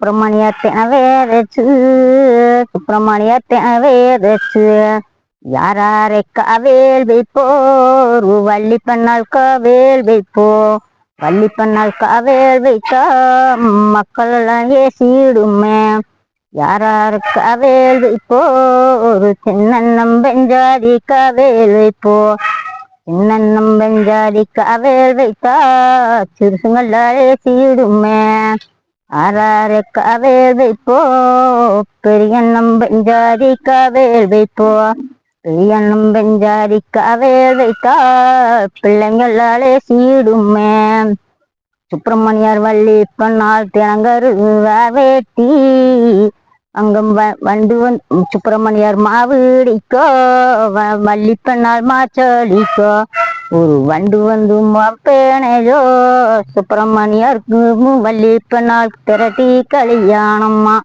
சுப்பிரமணியத்தின வேதச்சு சுப்பிரமணியத்தின வேதச்சு யாராரை காவேல் வைப்போர்? வள்ளி பண்ணால் காவேல் வைப்போ? வள்ளி பண்ணால் காவேல் வைத்தா மக்கள் எல்லாம் ஏசிடுமே. யாராருக்கு காவேல் வைப்போ ஒரு சின்னம் பெஞ்சாதி காவேல் வைப்போ? சின்னம் பெஞ்சாதி காவேல் வைத்தா சிறுசுங்களால் ஏசிடுமே. ஆறாறு காவேல் வைப்போ பெரியண்ணம் பெஞ்சாதி காவேல் வைப்போ. பெரியண்ணம் பெஞ்சாதி காவேல் வைத்தா பிள்ளைங்களாலே சீடுமே. சுப்பிரமணியர் வள்ளி பண்ணால் தினங்கரு வேட்டி அங்கம் வ- வண்டு வந்து சுப்பிரமணியர் மாவிடிக்கோ வ- வள்ளி பண்ணால் மாச்சடிக்கோ ஒரு வண்டு வந்து பேனையோ சுப்பிரமணியருக்கு வள்ளிப்ப நாள் திரட்டி கல்யாணம்மா.